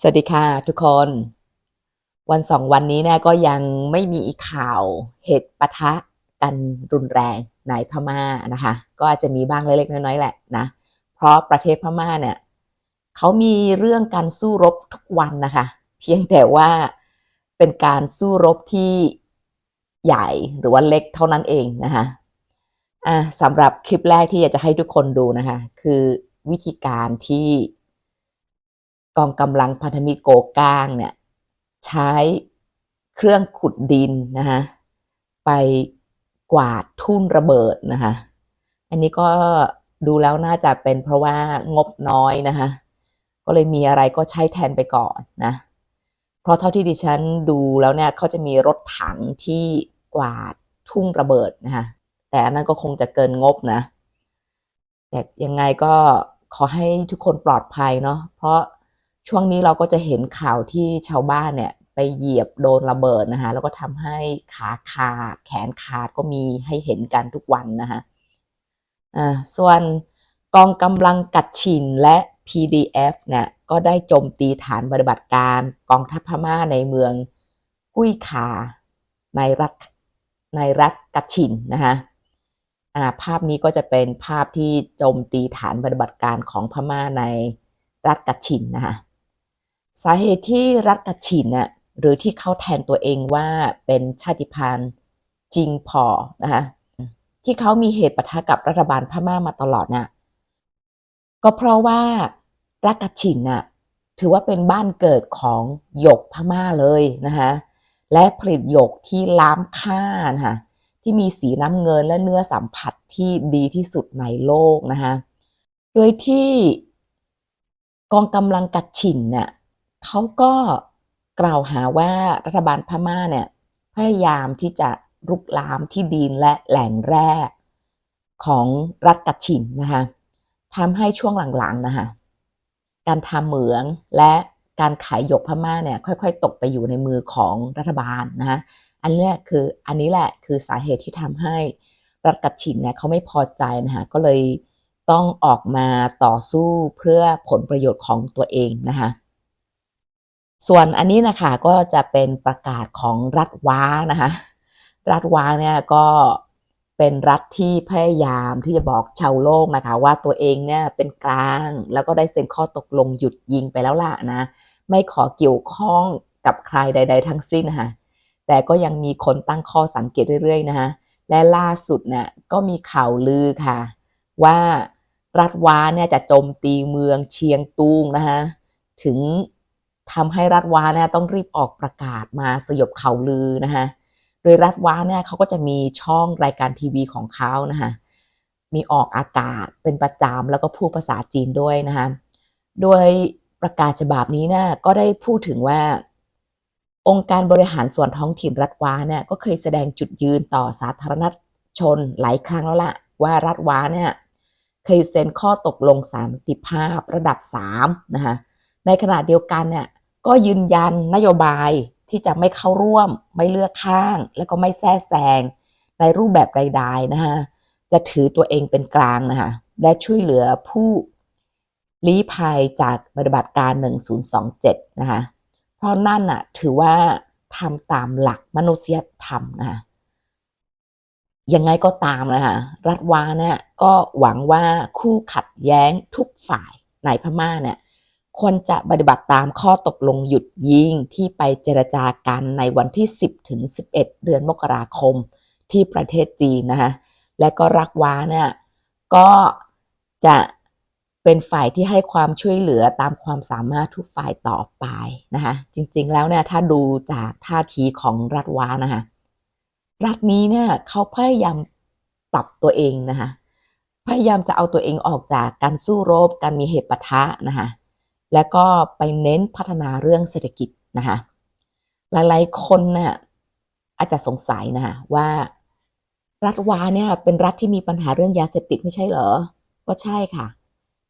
สวัสดีค่ะทุกคน วันสองวันนี้นี่ยก็ยังไม่มีข่าวเหตุปะทะกันรุนแรงในพม่านะคะ ก็อาจจะมีบ้างเล็กๆน้อยๆแหละนะ เพราะประเทศพม่าเนี่ยเขามีเรื่องการสู้รบทุกวันนะคะ เพียงแต่ว่าเป็นการสู้รบที่ใหญ่หรือว่าเล็กเท่านั้นเองนะคะอะสำหรับคลิปแรกที่อยากจะให้ทุกคนดูนะคะ คือวิธีการที่ กองกำลังพันธมิตรโกก้างเนี่ยใช้เครื่องขุดดินนะคะไปกวาดทุ่นระเบิดนะคะอันนี้ก็ดูแล้วน่าจะเป็นเพราะว่างบน้อยนะคะก็เลยมีอะไรก็ใช้แทนไปก่อนนะ เพราะเท่าที่ดิฉันดูแล้วเนี่ยเขาจะมีรถถังที่กวาดทุ่งระเบิดนะคะแต่อันนั้นก็คงจะเกินงบนะ แต่ยังไงก็ขอให้ทุกคนปลอดภัยเนาะเพราะ ช่วงนี้เราก็จะเห็นข่าวที่ชาวบ้านเนี่ยไปเหยียบโดนระเบิดนะคะแล้วก็ทำให้ขาขาดแขนขาดก็มีให้เห็นกันทุกวันนะคะอ่าส่วนกองกำลังกัดฉินและ PDF เนี่ยก็ได้โจมตีฐานปฏิบัติการกองทัพพม่าในเมืองกุ้ยคาในรัฐในรัฐกัดฉินนะคะอ่าภาพนี้ก็จะเป็นภาพที่โจมตีฐานปฏิบัติการของพม่าในรัฐกัดฉินนะคะ สาเหตุที่รัฐกัดฉินน่ะหรือที่เขาแทนตัวเองว่าเป็นชาติพันธุ์จริงพอนะคะที่เขามีเหตุปะทะกับรัฐบาลพม่ามาตลอดน่ะก็เพราะว่ารัฐกัดฉินน่ะถือว่าเป็นบ้านเกิดของหยกพม่าเลยนะคะและผลิตหยกที่ล้ำค่านะคะที่มีสีน้ำเงินและเนื้อสัมผัสที่ดีที่สุดในโลกนะคะโดยที่กองกำลังกัดฉินเนี่ย เขาก็กล่าวหาว่ารัฐบาลพม่าเนี่ยพยายามที่จะรุกรามที่ดินและแหล่งแร่ของรัฐกัดฉินนะคะทำให้ช่วงหลังๆนะคะการทำเหมืองและการขายหยกพม่าเนี่ยค่อย ๆ ตกไปอยู่ในมือของรัฐบาลนะคะอันนี้แหละคืออันนี้แหละคือสาเหตุที่ทำให้รัฐกัดฉินเนี่ยเขาไม่พอใจนะคะก็เลยต้องออกมาต่อสู้เพื่อผลประโยชน์ของตัวเองนะคะ ส่วนอันนี้นะคะก็จะเป็นประกาศของรัฐว้านะคะรัฐว้าเนี่ยก็เป็นรัฐที่พยายามที่จะบอกชาวโลกนะคะ ว่าตัวเองเนี่ยเป็นกลางแล้วก็ได้เซ็นข้อตกลงหยุดยิงไปแล้วล่ะนะ ไม่ขอเกี่ยวข้องกับใครใด ๆ ทั้งสิ้นนะคะแต่ก็ยังมีคนตั้งข้อสังเกตเรื่อยๆนะคะและล่าสุดเนี่ยก็มีข่าวลือค่ะ ว่ารัฐว้าเนี่ยจะโจมตีเมืองเชียงตุงนะคะถึง ทำให้รัฐว้าเนี่ยต้องรีบออกประกาศมาสยบข่าวลือนะคะโดยรัฐว้าเนี่ยเขาก็จะมีช่องรายการทีวีของเขานะคะมีออกอากาศเป็นประจำแล้วก็พูดภาษาจีนด้วยนะคะโดยประกาศฉบับนี้เนี่ยก็ได้พูดถึงว่า องค์การบริหารส่วนท้องถิ่นรัฐว้าเนี่ยก็เคยแสดงจุดยืนต่อสาธารณชนหลายครั้งแล้วล่ะว่ารัฐว้าเนี่ยเคยเซ็นข้อตกลงสันติภาพระดับ3นะคะ ในขณะเดียวกันเนี่ยก็ยืนยันนโยบายที่จะไม่เข้าร่วม ไม่เลือกข้าง และก็ไม่แทรกแซงในรูปแบบใดๆนะคะจะถือตัวเองเป็นกลางนะคะและช่วยเหลือผู้ลี้ภัยจากปฏิบัติการ 1027 นะคะเพราะนั่นน่ะถือว่าทำตามหลักมนุษยธรรมนะคะยังไงก็ตามนะคะรัฐวาเนี่ยก็หวังว่าคู่ขัดแย้งทุกฝ่ายในพม่าเนี่ย ควรจะปฏิบัติตามข้อตกลงหยุดยิงที่ไปเจรจากันในวันที่ 10ถึง11 เดือนมกราคมที่ประเทศจีนนะคะและก็รักว้าเนี่ยก็จะเป็นฝ่ายที่ให้ความช่วยเหลือตามความสามารถทุกฝ่ายต่อไปนะคะจริงๆแล้วเนี่ยถ้าดูจากท่าทีของรัฐว้านะคะรัฐนี้เนี่ยเขาพยายามปรับตัวเองนะคะพยายามจะเอาตัวเองออกจากการสู้รบการมีเหตุปะทะนะคะ แล้วก็ไปเน้นพัฒนาเรื่องเศรษฐกิจนะคะหลายๆคนเนี่ยอาจจะสงสัยนะคะว่ารัฐวาเนี่ยเป็นรัฐที่มีปัญหาเรื่องยาเสพติดไม่ใช่เหรอ ก็ใช่ค่ะ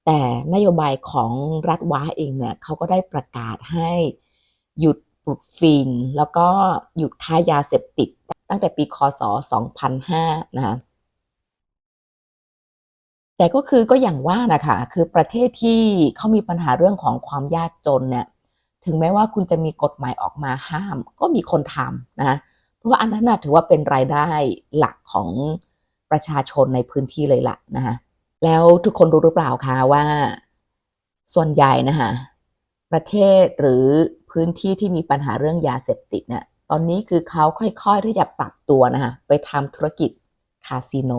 แต่นโยบายของรัฐว้าเองเนี่ยเขาก็ได้ประกาศให้หยุดปลูกฟินแล้วก็หยุดค้ายาเสพติด ตั้งแต่ปีคศ 2005 นะคะ แต่ก็คือก็อย่างว่านะคะคือประเทศที่เขามีปัญหาเรื่องของความยากจนเนี่ยถึงแม้ว่าคุณจะมีกฎหมายออกมาห้าม ก็มีคนทำนะเพราะว่าอันนั้นนะถือว่าเป็นรายได้หลักของประชาชนในพื้นที่เลยละนะคะแล้วทุกคนรู้หรือเปล่าคะว่า ส่วนใหญ่นะคะประเทศหรือพื้นที่ที่มีปัญหาเรื่องยาเสพติดเนี่ยตอนนี้คือเขาค่อยๆที่จะปรับตัวนะคะไปทำธุรกิจคาสิโน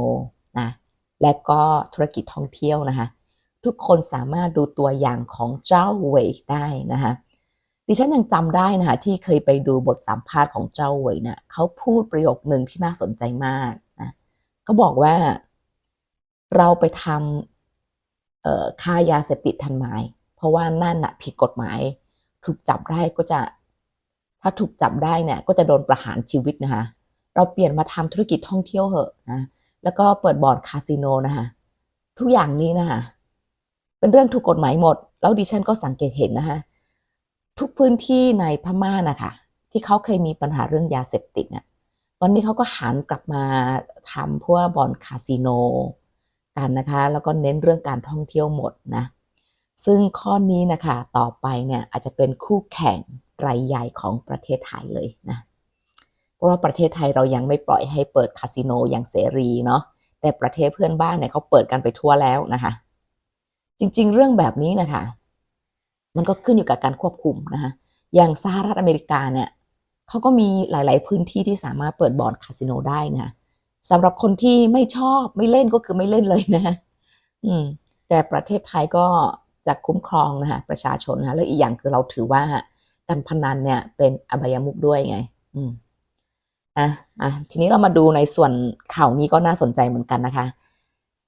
และก็ธุรกิจท่องเที่ยวนะคะทุกคนสามารถดูตัวอย่างของเจ้าเวยได้นะคะดิฉันยังจำได้นะคะที่เคยไปดูบทสัมภาษณ์ของเจ้าเวยเนี่ยเขาพูดประโยคหนึ่งที่น่าสนใจมากนะเขาบอกว่าเราไปทำเอ่อค่ายาเสพติดทันหมายเพราะว่านั่นน่ะผิดกฎหมาย ถูกจับได้ก็จะถ้าถูกจับได้เนี่ยก็จะโดนประหารชีวิตนะคะเราเปลี่ยนมาทำธุรกิจท่องเที่ยวเหอะนะ แล้วก็เปิดบ่อนคาสิโนนะคะทุกอย่างนี้นะคะเป็นเรื่องถูกกฎหมายหมด แล้วดิฉันก็สังเกตเห็นนะคะทุกพื้นที่ในพม่านะคะที่เขาเคยมีปัญหาเรื่องยาเสพติดเนี่ยตอนนี้เขาก็หันกลับมาทำพวกบ่อนคาสิโนกันนะคะ แล้วก็เน้นเรื่องการท่องเที่ยวหมดนะซึ่งข้อนี้นะคะต่อไปเนี่ยอาจจะเป็นคู่แข่งรายใหญ่ของประเทศไทยเลยนะ เพราะว่าประเทศไทยเรายังไม่ปล่อยให้เปิดคาสิโนอย่างเสรีเนาะแต่ประเทศเพื่อนบ้านเนี่ยเขาเปิดกันไปทั่วแล้วนะคะ จริง ๆ เรื่องแบบนี้นะคะ มันก็ขึ้นอยู่กับการควบคุมนะคะอย่างสหรัฐอเมริกาเนี่ยเขาก็มีหลาย ๆ พื้นที่ที่สามารถเปิดบ่อนคาสิโนได้นะสำหรับคนที่ไม่ชอบไม่เล่นก็คือไม่เล่นเลยนะอืม แต่ประเทศไทยก็จะคุ้มครองนะคะประชาชนนะแล้วอีกอย่างคือเราถือว่าการพนันเนี่ยเป็นอบายมุกด้วยไง อืม อะอะทีนี้เรามาดูในส่วนข่าวนี้ก็น่าสนใจเหมือนกันนะคะ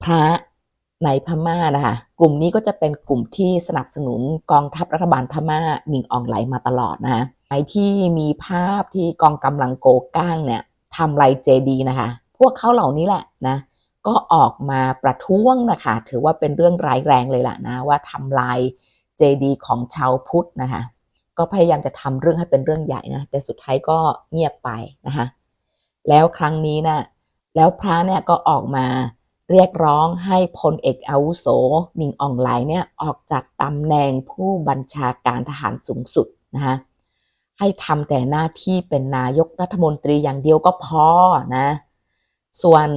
พระในพม่านะคะ กลุ่มนี้ก็จะเป็นกลุ่มที่สนับสนุนกองทัพรัฐบาลพม่ามิงอองไหลมาตลอดนะคะไอที่มีภาพที่กองกำลังโกก้างเนี่ยทำลายเจดีนะคะ พวกเขาเหล่านี้แหละนะ ก็ออกมาประท้วงนะคะ ถือว่าเป็นเรื่องร้ายแรงเลยล่ะนะว่าทำลายเจดีของชาวพุทธนะคะ ก็พยายามจะทำเรื่องให้เป็นเรื่องใหญ่นะแต่สุดท้ายก็เงียบไปนะคะแล้วครั้งนี้นะแล้วพระเนี่ยก็ออกมาเรียกร้องให้พลเอกอาวุโสมิงอองไหลเนี่ยออกจากตำแหน่งผู้บัญชาการทหารสูงสุดนะคะให้ทำแต่หน้าที่เป็นนายกรัฐมนตรีอย่างเดียวก็พอนะ ส่วน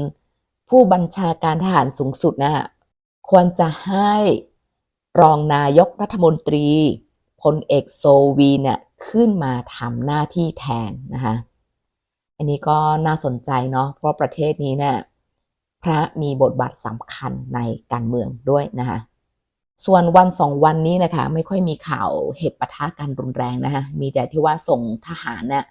ผู้บัญชาการทหารสูงสุดนะควรจะให้รองนายกรัฐมนตรี พลเอกโซวีเนี่ยขึ้นมาทำหน้าที่แทนนะคะอันนี้ก็น่าสนใจเนาะเพราะประเทศนี้เนี่ยพระมีบทบาทสำคัญในการเมืองด้วยนะคะส่วนวันสองวันนี้นะคะไม่ค่อยมีข่าวเหตุปะทะกันรุนแรงนะคะมีแต่ที่ว่าส่งทหารเนี่ย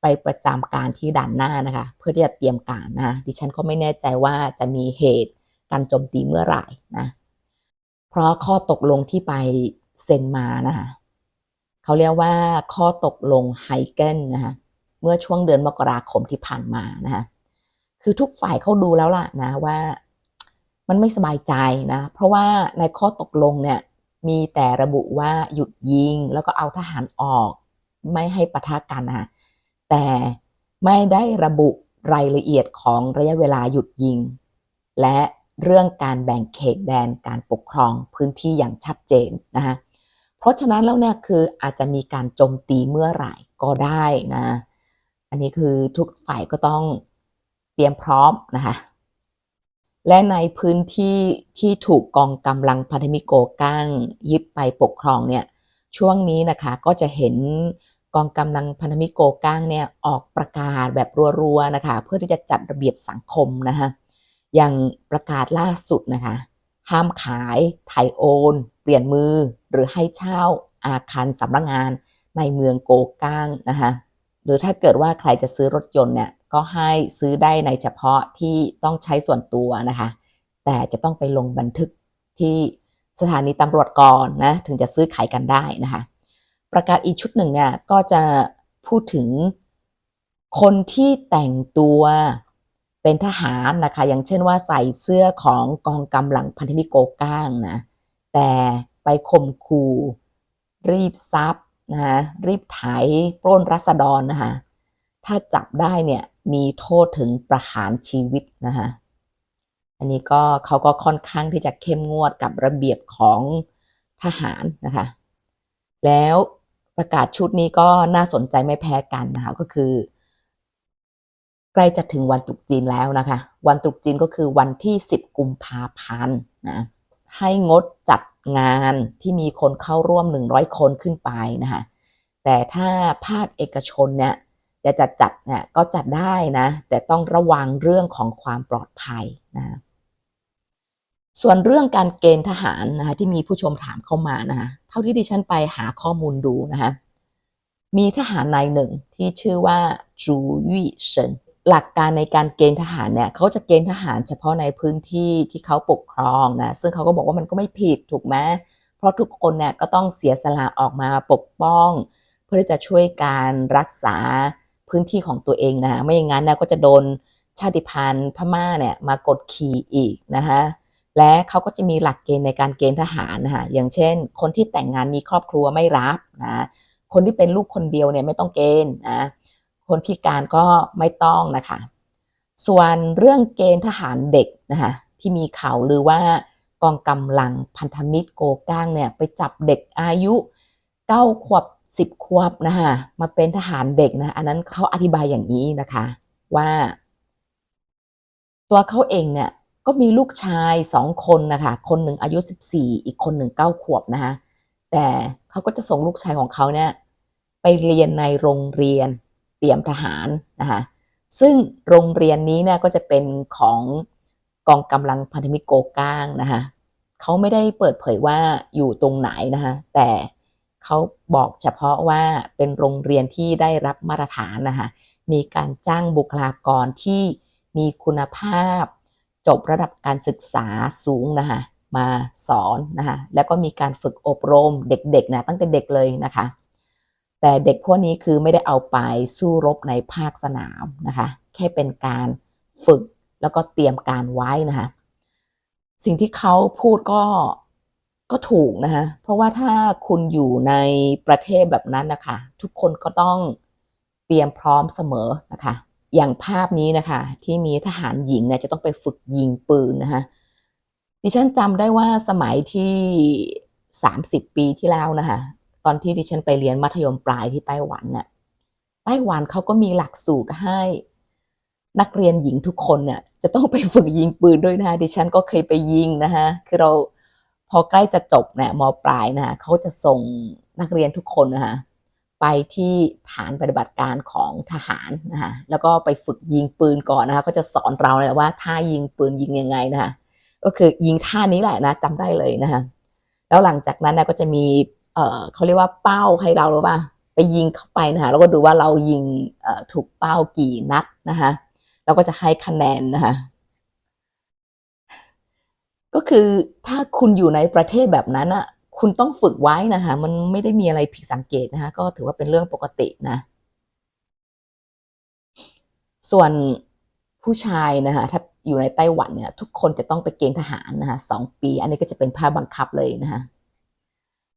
ไปประจำการที่ด่านหน้านะคะ เพื่อที่จะเตรียมการนะดิฉันก็ไม่แน่ใจว่าจะมีเหตุการโจมตีเมื่อไหร่นะเพราะข้อตกลงที่ไปเซ็นมานะคะ เขาเรียกว่าข้อตกลงไฮเกนนะคะเมื่อช่วงเดือนมกราคมที่ผ่านมานะคะคือทุกฝ่ายเขาดูแล้วล่ะนะว่ามันไม่สบายใจนะ เพราะว่าในข้อตกลงเนี่ยมีแต่ระบุว่าหยุดยิงแล้วก็เอาทหารออก ไม่ให้ปะทะกันนะแต่ไม่ได้ระบุรายละเอียดของระยะเวลาหยุดยิง และเรื่องการแบ่งเขตแดนการปกครองพื้นที่อย่างชัดเจนนะคะ เพราะฉะนั้นแล้วเนี่ยคืออาจจะมีการโจมตีเมื่อไหร่ก็ได้นะ อันนี้คือทุกฝ่ายก็ต้องเตรียมพร้อมนะคะและในพื้นที่ที่ถูกกองกำลังพันธมิตรโกก้างยึดไปปกครองเนี่ยช่วงนี้นะคะก็จะเห็นกองกำลังพันธมิตรโกก้างเนี่ยออกประกาศแบบรัวๆนะคะเพื่อที่จะจัดระเบียบสังคมนะคะอย่างประกาศล่าสุดนะคะห้ามขายถ่ายโอน เปลี่ยนมือ หรือให้เช่าอาคารสำนักงงานในเมืองโกก้างนะคะหรือถ้าเกิดว่าใครจะซื้อรถยนต์เนี่ยก็ให้ซื้อได้ในเฉพาะที่ต้องใช้ส่วนตัวนะคะ แต่จะต้องไปลงบันทึกที่สถานีตำรวจก่อนนะถึงจะซื้อขายกันได้นะคะ ประกาศอีกชุดหนึ่งเนี่ยก็จะพูดถึงคนที่แต่งตัวเป็นทหารนะคะ อย่างเช่นว่าใส่เสื้อของกองกำลังพันธมิตรโกก้างนะแต่ ไปข่มขู่รีบซับนะคะรีบไถปล้นรัษฎรนะคะถ้าจับได้เนี่ยมีโทษถึงประหารชีวิตนะคะอันนี้ก็เขาก็ค่อนข้างที่จะเข้มงวดกับระเบียบของทหารนะคะ แล้วประกาศชุดนี้ก็น่าสนใจไม่แพ้กันนะคะก็คือ ใกล้จะถึงวันตรุษจีนแล้วนะคะ วันตรุษจีนก็คือวันที่ 10 กุมภาพันธ์นะให้งดจัด งานที่มีคนเข้าร่วม 100 คนขึ้นไปนะคะแต่ถ้าภาคเอกชนเนี่ยจะจัดจัดเนี่ยก็จัดได้นะ แต่ต้องระวังเรื่องของความปลอดภัยนะส่วนเรื่องการเกณฑ์ทหารนะคะที่มีผู้ชมถามเข้ามานะคะเท่าที่ดิฉันไปหาข้อมูลดูนะคะมีทหารนายหนึ่งที่ชื่อว่าจูยี่เซิน หลักการในการเกณฑ์ทหารเนี่ยเขาจะเกณฑ์ทหารเฉพาะในพื้นที่ที่เขาปกครองนะซึ่งเขาก็บอกว่ามันก็ไม่ผิดถูกไหมเพราะทุกคนเนี่ยก็ต้องเสียสละออกมาปกป้อง เพื่อที่จะช่วยการรักษาพื้นที่ของตัวเองนะไม่อย่างนั้นนี่ยก็จะโดนชาติพันธุ์พม่าเนี่ยมากดขี่อีกนะคะและเขาก็จะมีหลักเกณฑ์ในการเกณฑ์ทหารนะคะอย่างเช่น คนที่แต่งงานมีครอบครัวไม่รับนะคนที่เป็นลูกคนเดียวเนี่ยไม่ต้องเกณฑ์นะ คนพิการก็ไม่ต้องนะคะ ส่วนเรื่องเกณฑ์ทหารเด็กนะคะที่มีข่าวหรือว่ากองกำลังพันธมิตรโกก้างเนี่ยไปจับเด็กอายุ9ขวบ10ขวบนะคะมาเป็นทหารเด็กนะอันนั้นเขาอธิบายอย่างนี้นะคะว่า ตัวเขาเองเนี่ยก็มีลูกชายสองคนนะคะคนหนึ่งอายุ14อีกคนหนึ่ง9ขวบนะคะแต่เขาก็จะส่งลูกชายของเขาเนี่ยไปเรียนในโรงเรียน เตรียมทหารนะคะซึ่งโรงเรียนนี้เนี่ยก็จะเป็นของกองกำลังพันธมิตรโกก้างนะคะเขาไม่ได้เปิดเผยว่าอยู่ตรงไหนนะคะแต่เขาบอกเฉพาะว่าเป็นโรงเรียนที่ได้รับมาตรฐานนะคะมีการจ้างบุคลากรที่มีคุณภาพ จบระดับการศึกษาสูงนะคะมาสอนนะคะแล้วก็มีการฝึกอบรมเด็กๆนะตั้งแต่เด็กเลยนะคะ แต่เด็กพวกนี้คือไม่ได้เอาไปสู้รบในภาคสนามนะคะ แค่เป็นการฝึกแล้วก็เตรียมการไว้นะคะ สิ่งที่เขาพูดก็ก็ถูกนะคะ เพราะว่าถ้าคุณอยู่ในประเทศแบบนั้นนะคะ ทุกคนก็ต้องเตรียมพร้อมเสมอนะคะ อย่างภาพนี้นะคะ ที่มีทหารหญิงเนี่ยจะต้องไปฝึกยิงปืนนะคะดิฉันจำได้ว่าสมัยที่ 30 ปีที่แล้วนะคะ ตอนที่ดิฉันไปเรียนมัธยมปลายที่ไต้หวันเนี่ยไต้หวันเขาก็มีหลักสูตรให้ นักเรียนหญิงทุกคนเนี่ยจะต้องไปฝึกยิงปืนด้วยนะคะดิฉันก็เคยไปยิงนะคะคือเราพอใกล้จะจบเนี่ยมปลายนะคะเขาจะส่งนักเรียนทุกคนนะคะไปที่ฐานปฏิบัติการของทหารนะคะแล้วก็ไปฝึกยิงปืนก่อนนะคะก็จะสอนเราเลยว่าท่ายิงปืนยิงยังไงนะคะก็คือยิงท่านี้แหละนะจำได้เลยนะคะแล้วหลังจากนั้นนะก็จะมี เออเขาเรียกว่าเป้าให้เราหรือว่าไปยิงเข้าไปนะคะแล้วก็ดูว่าเรายิงถูกเป้ากี่นัดนะคะแล้วก็จะให้คะแนนนะคะก็คือถ้าคุณอยู่ในประเทศแบบนั้นอะคุณต้องฝึกไว้นะคะมันไม่ได้มีอะไรผิดสังเกตนะคะก็ถือว่าเป็นเรื่องปกตินะ ส่วนผู้ชายนะคะถ้าอยู่ในไต้หวันเนี่ย ทุกคนจะต้องไปเกณฑ์ทหารนะคะสองปี อันนี้ก็จะเป็นภาพบังคับเลยนะคะ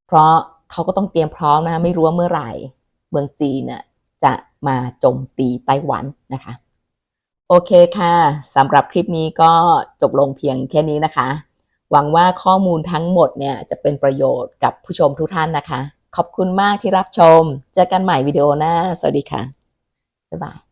เพราะเขาก็ต้องเตรียมพร้อมนะไม่รู้ว่าเมื่อไหร่เมืองจีนเนี่ยจะมาโจมตีไต้หวันนะคะ โอเคค่ะสำหรับคลิปนี้ก็จบลงเพียงแค่นี้นะคะ หวังว่าข้อมูลทั้งหมดเนี่ยจะเป็นประโยชน์กับผู้ชมทุกท่านนะคะ ขอบคุณมากที่รับชม เจอกันใหม่วิดีโอหน้า สวัสดีค่ะ บ๊ายบาย